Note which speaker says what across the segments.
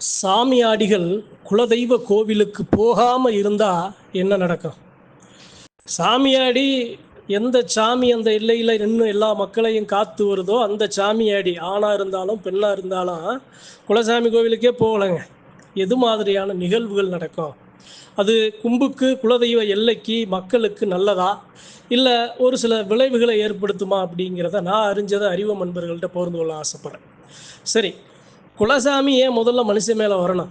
Speaker 1: சாமியாடிகள் குலதெய்வ கோவிலுக்கு போகாமல் இருந்தால் என்ன நடக்கும்? சாமியாடி எந்த சாமி அந்த எல்லையில் நின்று எல்லா மக்களையும் காத்து வருதோ அந்த சாமியாடி ஆணாக இருந்தாலும் பெண்ணாக இருந்தாலும் குலசாமி கோவிலுக்கே போகலைங்க. எது மாதிரியான நிகழ்வுகள் நடக்கும்? அது கும்புக்கு குலதெய்வ எல்லைக்கு மக்களுக்கு நல்லதா? இல்லை ஒரு சில விளைவுகளை ஏற்படுத்துமா அப்படிங்கிறத நான் அறிஞ்சதை அறிவு நண்பர்கள்ட்ட பகிர்ந்து கொள்ள ஆசைப்பட்றேன். சரி குலசாமி ஏன் முதல்ல மனுஷன் மேலே வரணும்?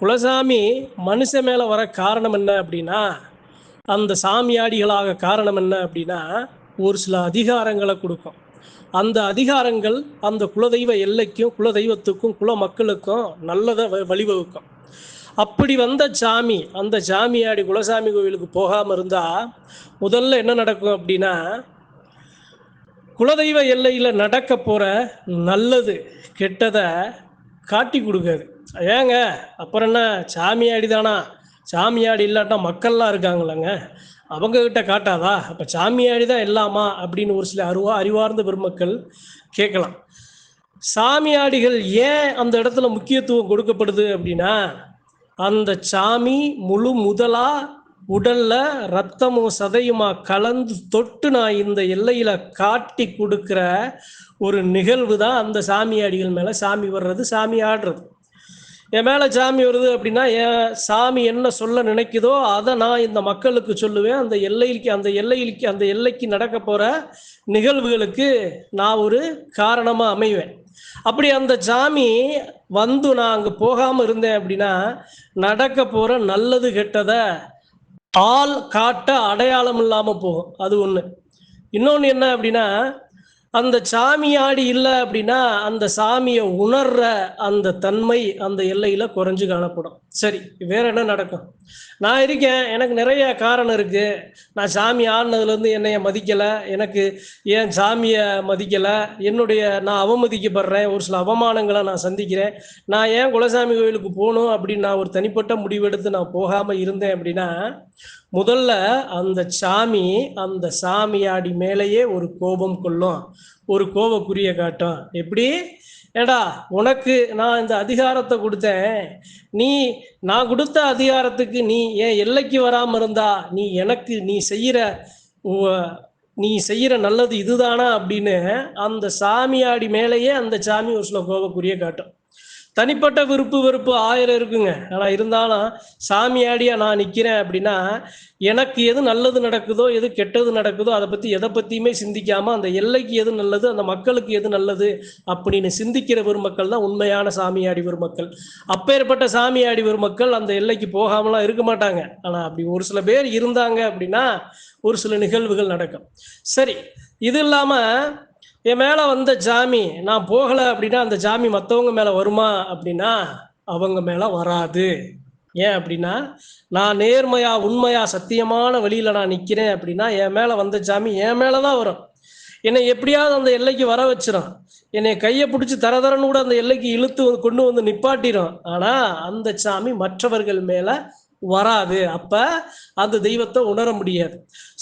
Speaker 1: குலசாமி மனுஷன் மேலே வர காரணம் என்ன அப்படின்னா அந்த சாமியாடிகளாக காரணம் என்ன அப்படின்னா ஒரு சில அதிகாரங்களை கொடுக்கும். அந்த அதிகாரங்கள் அந்த குலதெய்வ எல்லைக்கும் குலதெய்வத்துக்கும் குல மக்களுக்கும் நல்லதை வ- வழிவகுக்கும். அப்படி வந்த சாமி அந்த சாமியாடி குலசாமி கோவிலுக்கு போகாமல் இருந்தால் முதல்ல என்ன நடக்கும் அப்படின்னா குலதெய்வ எல்லையில் நடக்க போகிற நல்லது கெட்டதை காட்டி கொடுக்காது ஏங்க அப்புறம் என்ன சாமியாடி தானா சாமியாடி இல்லாட்டா மக்கள்லாம் இருக்காங்களாங்க அவங்கக்கிட்ட காட்டாதா? அப்போ சாமியாடி தான் எல்லாமா? அப்படின்னு ஒரு சில அருவா அறிவார்ந்த பெருமக்கள் கேட்கலாம். சாமியாடிகள் ஏன் அந்த இடத்துல முக்கியத்துவம் கொடுக்கப்படுது அப்படின்னா அந்த சாமி முழு முதலாக உடல்ல ரத்தமும் சதையுமா கலந்து தொட்டு நான் இந்த எல்லையில காட்டி கொடுக்கிற ஒரு நிகழ்வு தான் அந்த சாமியாடிகள் மேல சாமி வர்றது சாமி ஆடுறது. என் மேல சாமி வருது அப்படின்னா என் சாமி என்ன சொல்ல நினைக்குதோ அதை நான் இந்த மக்களுக்கு சொல்லுவேன். அந்த எல்லைக்கு அந்த எல்லைக்கு அந்த எல்லைக்கு நடக்க போற நிகழ்வுகளுக்கு நான் ஒரு காரணமா அமைவேன். அப்படி அந்த சாமி வந்து நான் அங்கே போகாமல் இருந்தேன் அப்படின்னா நடக்க போகிற நல்லது கெட்டதை ஆள் காட்ட அடையாளம் இல்லாமல் போகும். அது ஒன்று இன்னொன்று என்ன அப்படின்னா அந்த சாமியாடி இல்லை அப்படின்னா அந்த சாமியை உணர்ற அந்த தன்மை அந்த எல்லையில் குறைஞ்சு காணப்படும். சரி வேற என்ன நடக்கும்? நான் இருக்கேன் எனக்கு நிறைய காரணம் இருக்கு. நான் சாமி ஆடினதுலேருந்து என்னைய மதிக்கலை. எனக்கு ஏன் சாமியை மதிக்கலை? என்னுடைய நான் அவமதிக்கப்படுறேன். ஒரு சில அவமானங்களை நான் சந்திக்கிறேன். நான் ஏன் குலசாமி கோயிலுக்கு போகணும் அப்படின்னு நான் ஒரு தனிப்பட்ட முடிவெடுத்து நான் போகாமல் இருந்தேன் அப்படின்னா முதல்ல அந்த சாமி அந்த சாமியாடி மேலேயே ஒரு கோபம் கொள்ளும். ஒரு கோவக்குரிய காட்டும். எப்படி? ஏடா உனக்கு நான் இந்த அதிகாரத்தை கொடுத்தேன். நீ நான் கொடுத்த அதிகாரத்துக்கு நீ என் எல்லைக்கு வராமல் இருந்தா நீ எனக்கு நீ செய்கிற நீ செய்கிற நல்லது இதுதானா அப்படின்னு அந்த சாமியாடி மேலேயே அந்த சாமி ஒரு சில கோபக்குரிய காட்டும். தனிப்பட்ட விருப்பு வெறுப்பு ஆயிரம் இருக்குங்க. ஆனால் இருந்தாலும் சாமியாடியாக நான் நிற்கிறேன் அப்படின்னா எனக்கு எது நல்லது நடக்குதோ எது கெட்டது நடக்குதோ அதை பற்றி எதை பற்றியுமே சிந்திக்காமல் அந்த எல்லைக்கு எது நல்லது அந்த மக்களுக்கு எது நல்லது அப்படின்னு சிந்திக்கிற பெருமக்கள் தான் உண்மையான சாமியாடி பெருமக்கள் அப்பேற்பட்ட சாமியாடி பெருமக்கள் அந்த எல்லைக்கு போகாமலாம் இருக்க மாட்டாங்க. ஆனால் அப்படி ஒரு சில பேர் இருந்தாங்க அப்படின்னா ஒரு சில நிகழ்வுகள் நடக்கும். சரி இது இல்லாமல் என் மேலே வந்த ஜாமி நான் போகலை அப்படின்னா அந்த ஜாமி மற்றவங்க மேலே வருமா அப்படின்னா அவங்க மேலே வராது. ஏன் அப்படின்னா நான் நேர்மையா உண்மையா சத்தியமான வழியில் நான் நிற்கிறேன் அப்படின்னா என் மேலே வந்த ஜாமி என் மேலே தான் வரும். என்னை எப்படியாவது அந்த எல்லைக்கு வர வச்சிடும் என்னை கையை பிடிச்சி தரதரன்னு கூட அந்த எல்லைக்கு இழுத்து வந்து கொண்டு வந்து நிப்பாட்டிடும் ஆனால் அந்த சாமி மற்றவர்கள் மேலே வராது. அப்போ அந்த தெய்வத்தை உணர முடியாது.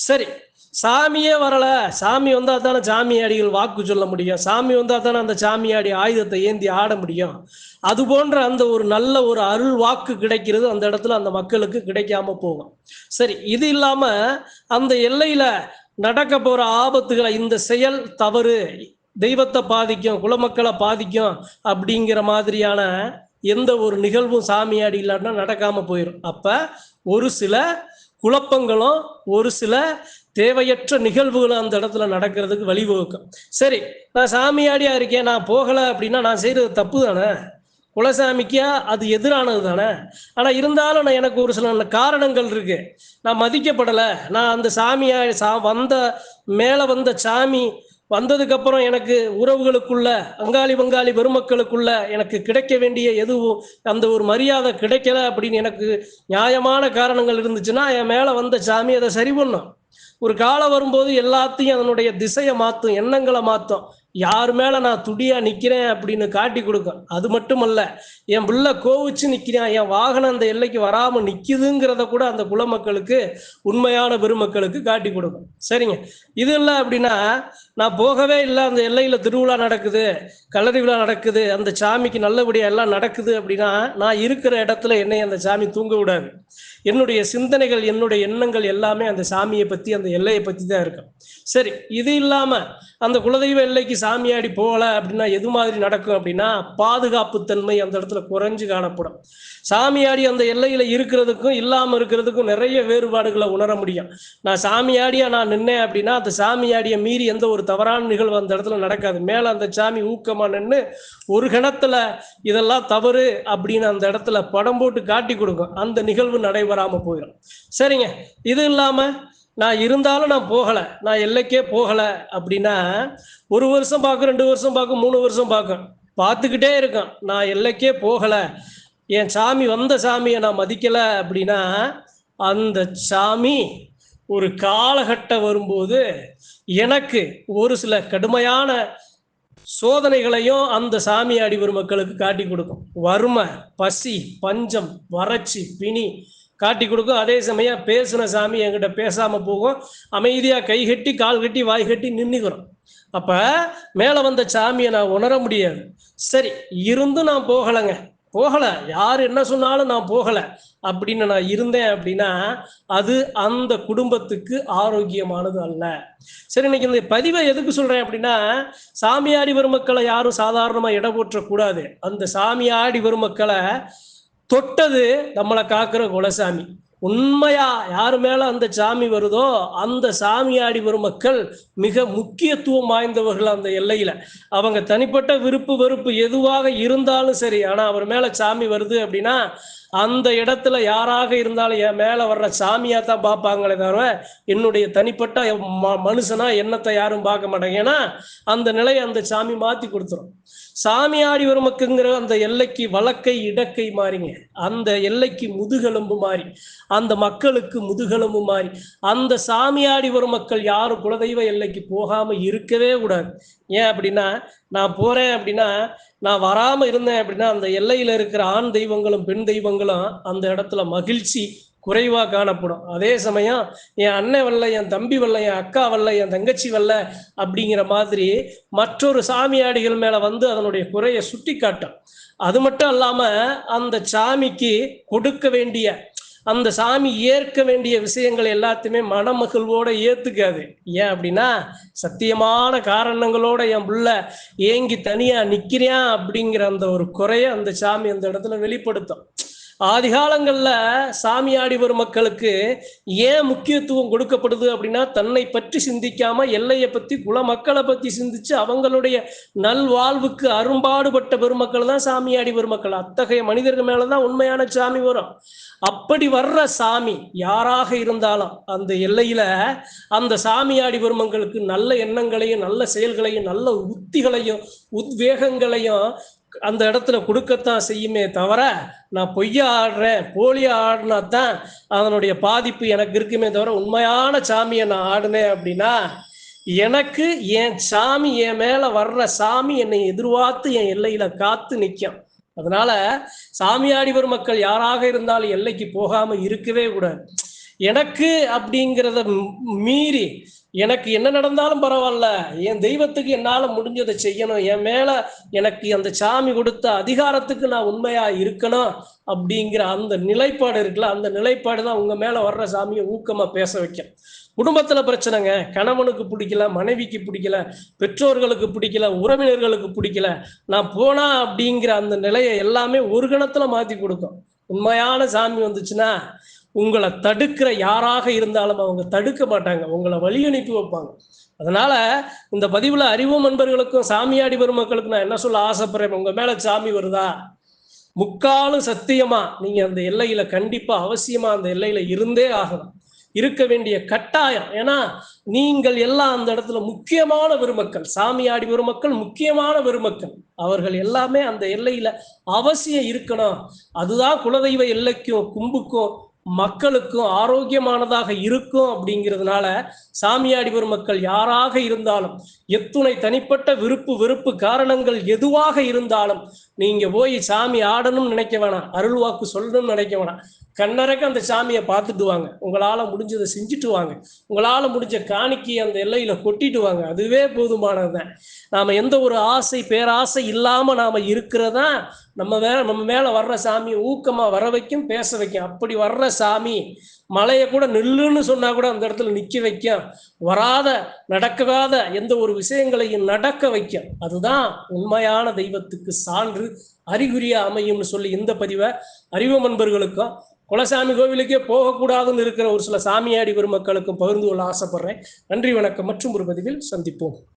Speaker 1: சரி சாமியே வரல. சாமி வந்தா தானே சாமியாடிகள் வாக்கு சொல்ல முடியும். சாமி வந்தா தானே அந்த சாமியாடி ஆயுதத்தை ஏந்தி ஆட முடியும். அது போன்ற அந்த ஒரு நல்ல ஒரு அருள் வாக்கு கிடைக்கிறது அந்த இடத்துல அந்த மக்களுக்கு கிடைக்காம போகும். சரி இது இல்லாம அந்த எல்லையில நடக்க போற ஆபத்துகளை இந்த செயல் தவறு தெய்வத்தை பாதிக்கும் குலமக்களை பாதிக்கும் அப்படிங்கிற மாதிரியான எந்த ஒரு நிகழ்வும் சாமியாடி இல்லைன்னா நடக்காம போயிடும் அப்ப ஒரு சில குழப்பங்களும் ஒரு சில தேவையற்ற நிகழ்வுகளும் அந்த இடத்துல நடக்கிறதுக்கு வழிவகுக்கும். சரி நான் சாமியாடியா இருக்கேன் நான் போகலை அப்படின்னா நான் செய்யறது தப்பு தானே? குலசாமிக்கா? அது எதிரானது தானே? ஆனால் இருந்தாலும் நான் எனக்கு ஒரு சில காரணங்கள் இருக்கு. நான் மதிக்கப்படலை. நான் அந்த சாமியா சா வந்த மேலே வந்த சாமி வந்ததுக்கப்புறம் எனக்கு உறவுகளுக்குள்ள அங்காளி பங்காளி பெருமக்களுக்குள்ள எனக்கு கிடைக்க வேண்டிய எதுவும் அந்த ஒரு மரியாதை கிடைக்கல அப்படின்னு எனக்கு நியாயமான காரணங்கள் இருந்துச்சுன்னா என் மேலே வந்த சாமி அதை சரி பண்ணும். ஒரு காலம் வரும்போது எல்லாத்தையும் அதனுடைய திசையை மாற்றும் எண்ணங்களை மாற்றும் யார் மேலே நான் துடியா நிற்கிறேன் அப்படின்னு காட்டி கொடுக்கும். அது மட்டுமல்ல என் பிள்ளை கோவிச்சு நிக்கிறான் என் வாகனம் அந்த எல்லைக்கு வராமல் நிற்கிதுங்கிறத கூட அந்த குலமக்களுக்கு உண்மையான பெருமக்களுக்கு காட்டி கொடுக்கும். சரிங்க. இது இல்லை அப்படின்னா நான் போகவே இல்லை அந்த எல்லையில திருவிழா நடக்குது கல்லறி விழா நடக்குது அந்த சாமிக்கு நல்லபடியா எல்லாம் நடக்குது அப்படின்னா நான் இருக்கிற இடத்துல என்னை அந்த சாமி தூங்க விடாது. என்னுடைய சிந்தனைகள் என்னுடைய எண்ணங்கள் எல்லாமே அந்த சாமியை பத்தி பற்றி அந்த எல்லையை பற்றி தான் இருக்கும். சரி இது இல்லாமல் அந்த குலதெய்வ எல்லைக்கு சாமியாடி போகல அப்படின்னா எது மாதிரி நடக்கும் அப்படின்னா பாதுகாப்பு தன்மை அந்த இடத்துல குறைஞ்சு காணப்படும். சாமியாடி அந்த எல்லையில் இருக்கிறதுக்கும் இல்லாமல் இருக்கிறதுக்கும் நிறைய வேறுபாடுகளை உணர முடியும். நான் சாமியாடியாக நான் நின்னேன் அப்படின்னா அந்த சாமியாடியை மீறி எந்த ஒரு தவறான நிகழ்வு அந்த இடத்துல நடக்காது. மேலே அந்த சாமி ஊக்கமாக நின்று ஒரு கணத்தில் இதெல்லாம் தவறு அப்படின்னு அந்த இடத்துல படம் போட்டு காட்டி கொடுக்கும். அந்த நிகழ்வு நடைபெறாமல் போயிடும் சரிங்க இது இல்லாமல் நான் இருந்தாலும் நான் போகலை. நான் எல்லைக்கே போகலை அப்படின்னா ஒரு வருஷம் பார்க்கும் ரெண்டு வருஷம் பார்க்கும் மூணு வருஷம் பார்க்கும். பார்த்துக்கிட்டே இருக்கேன். நான் எல்லைக்கே போகலை. என் சாமி வந்த சாமியை நான் மதிக்கலை அப்படின்னா அந்த சாமி ஒரு காலகட்டம் வரும்போது எனக்கு ஒரு சில கடுமையான சோதனைகளையும் அந்த சாமி வரும் மக்களுக்கு காட்டி கொடுக்கும். வறுமை பசி பஞ்சம் வறட்சி பிணி காட்டி கொடுக்கும். அதே சமயம் பேசின சாமி என்கிட்ட பேசாமல் போகும். அமைதியாக கை கட்டி கால் கட்டி வாய் கட்டி நின்றுக்கிறோம் அப்போ மேலே வந்த சாமியை நான் உணர முடியாது. சரி இருந்தும் நான் போகலைங்க. போகலை. யார் என்ன சொன்னாலும் நான் போகலை. அப்படின்னு நான் இருந்தேன் அப்படின்னா அது அந்த குடும்பத்துக்கு ஆரோக்கியமானது அல்ல. சரி இன்னைக்கு இந்த பதிவை எதுக்கு சொல்கிறேன் அப்படின்னா சாமியாடி பெருமக்களை யாரும் சாதாரணமாக இட போற்றக்கூடாது. அந்த சாமியாடி பெருமக்களை தொட்டது நம்மளை காக்குற குலசாமி. உண்மையா யார் மேல அந்த சாமி வருதோ அந்த சாமியாடி வரும் மக்கள் மிக முக்கியத்துவம் வாய்ந்தவர்கள் அந்த எல்லையில. அவங்க தனிப்பட்ட விருப்பு வெறுப்பு எதுவாக இருந்தாலும் சரி ஆனா அவர் மேல சாமி வருது அப்படின்னா அந்த இடத்துல யாராக இருந்தாலும் என் மேலே வர்ற சாமியாக தான் பார்ப்பாங்களே தவிர என்னுடைய தனிப்பட்ட ம- மனுஷனா எண்ணத்தை யாரும் பார்க்க மாட்டாங்க. ஏன்னா அந்த நிலையை அந்த சாமி மாற்றி கொடுத்துரும். சாமியாடி வருமக்குங்கிற அந்த எல்லைக்கு வழக்கை இடக்கை மாறிங்க. அந்த எல்லைக்கு முதுகெலும்பு மாறி அந்த மக்களுக்கு முதுகெலும்பு மாறி அந்த சாமியாடி வரும் மக்கள் யாரும் குலதெய்வ எல்லைக்கு போகாம இருக்கவே கூடாது. ஏன் அப்படின்னா நான் போறேன் அப்படின்னா நான் வராம இருந்தேன் அப்படின்னா அந்த எல்லையில இருக்கிற ஆண் தெய்வங்களும் பெண் தெய்வங்களும் அந்த இடத்துல மகிழ்ச்சி குறைவாக காணப்படும். அதே சமயம் என் அண்ணன் வரல என் தம்பி வரல என் அக்கா வரல என் தங்கச்சி வரல அப்படிங்கிற மாதிரி மற்றொரு சாமியாடிகள் மேல வந்து அதனுடைய குறையை சுட்டி காட்டும் அது மட்டும் இல்லாம அந்த சாமிக்கு கொடுக்க வேண்டிய அந்த சாமி ஏற்க வேண்டிய விஷயங்கள் எல்லாத்தையுமே மனமகிழ்வோட ஏத்துக்காது. ஏன் அப்படின்னா சத்தியமான காரணங்களோட என் புள்ள ஏங்கி தனியா நிக்கிறேன் அப்படிங்கிற அந்த ஒரு குறைய அந்த சாமி அந்த இடத்துல வெளிப்படுத்தும். ஆதிகாலங்களில் சாமியாடி வரும் மக்களுக்கு ஏன் முக்கியத்துவம் கொடுக்கப்படுது அப்படின்னா தன்னை பற்றி சிந்திக்காம எல்லையை பற்றி குல மக்களை பற்றி சிந்திச்சு அவங்களுடைய நல்வாழ்வுக்கு அரும்பாடுபட்ட பெருமக்கள் தான் சாமியாடி பெருமக்கள் அத்தகைய மனிதர்கள் மேலே தான் உண்மையான சாமி வரும். அப்படி வர்ற சாமி யாராக இருந்தாலும் அந்த எல்லையில அந்த சாமியாடி பெருமங்களுக்கு நல்ல எண்ணங்களையும் நல்ல செயல்களையும் நல்ல உத்திகளையும் உத்வேகங்களையும் அந்த இடத்துல கொடுக்கத்தான் செய்யுமே தவிர நான் பொய்யா ஆடுறேன் போலியா ஆடினா தான் அதனுடைய பாதிப்பு எனக்கு இருக்குமே தவிர உண்மையான சாமியை நான் ஆடினேன் அப்படின்னா எனக்கு என் சாமி என் மேல வர்ற சாமி என்னை எதிர்பார்த்து என் எல்லையில காத்து நிற்கும் அதனால சாமியாடி வரும் மக்கள் யாராக இருந்தாலும் எல்லைக்கு போகாம இருக்கவே கூடாது. எனக்கு அப்படிங்கிறத மீறி எனக்கு என்ன நடந்தாலும் பரவாயில்ல. என் தெய்வத்துக்கு என்னால முடிஞ்சதை செய்யணும். என் மேல எனக்கு அந்த சாமி கொடுத்த அதிகாரத்துக்கு நான் உண்மையா இருக்கணும் அப்படிங்கிற அந்த நிலைப்பாடு இருக்குல்ல அந்த நிலைப்பாடு தான் உங்க மேல வர்ற சாமியை ஊக்கமா பேச வைக்கும். குடும்பத்துல பிரச்சனைங்க. கணவனுக்கு பிடிக்கல மனைவிக்கு பிடிக்கல பெற்றோர்களுக்கு பிடிக்கல உறவினர்களுக்கு பிடிக்கல. நான் போனா அப்படிங்கிற அந்த நிலையை எல்லாமே ஒரு கணத்துல மாத்தி கொடுக்கும். உண்மையான சாமி வந்துச்சுன்னா உங்களை தடுக்கிற யாராக இருந்தாலும் அவங்க தடுக்க மாட்டாங்க. உங்களை வழி அனுப்பி வைப்பாங்க. அதனால இந்த பதிவுல அறிவோம் நண்பர்களுக்கும் சாமியாடி பெருமக்களுக்கு நான் என்ன சொல்ல ஆசைப்படுறேன்? உங்க மேல சாமி வருதா? முக்காலும் சத்தியமா நீங்க அந்த எல்லையில கண்டிப்பா அவசியமா அந்த எல்லையில இருந்தே ஆகணும். இருக்க வேண்டிய கட்டாயம். ஏன்னா நீங்கள் எல்லாம் அந்த இடத்துல முக்கியமான பெருமக்கள். சாமியாடி பெருமக்கள் முக்கியமான பெருமக்கள். அவர்கள் எல்லாமே அந்த எல்லையில அவசியம் இருக்கணும். அதுதான் குலதெய்வ எல்லைக்கும் கும்புக்கும் மக்களுக்கும் ஆரோக்கியமானதாக இருக்கும் அப்படிங்கிறதுனால சாமியாடி பெருமக்கள் யாராக இருந்தாலும் எத்துணை தனிப்பட்ட விருப்பு வெறுப்பு காரணங்கள் எதுவாக இருந்தாலும் நீங்க போய் சாமி ஆடணும்னு நினைக்க வேணாம் அருள்வாக்கு சொல்லணும்னு நினைக்க வேணாம். கண்ணறக்க அந்த சாமியை பார்த்துட்டு வாங்க. உங்களால முடிஞ்சதை செஞ்சுட்டு வாங்க. உங்களால முடிஞ்ச காணிக்கை அந்த எல்லையில கொட்டிட்டு வாங்க. அதுவே போதுமானதுதான். நாம எந்த ஒரு ஆசை பேராசை இல்லாம நாம இருக்கிறதா நம்ம வே நம்ம மேல வர்ற சாமி ஊக்கமா வர வைக்கும் பேச வைக்கும். அப்படி வர்ற சாமி மலையை கூட நில்லுன்னு சொன்னா கூட அந்த இடத்துல நிக்க வைக்கும் வராத நடக்காத எந்த ஒரு விஷயங்களையும் நடக்க வைக்கும் அதுதான் உண்மையான தெய்வத்துக்கு சான்று அறிகுறியா அமையும்னு சொல்லி இந்த பதிவை அறிவு நண்பர்களுக்கும் குலசாமி கோவிலுக்கே போகக்கூடாதுன்னு இருக்கிற ஒரு சில சாமியாடி பெருமக்களுக்கும் பகிர்ந்து கொள்ள ஆசைப்படுறேன். நன்றி வணக்கம். மற்றும் ஒரு பதிவில் சந்திப்போம்.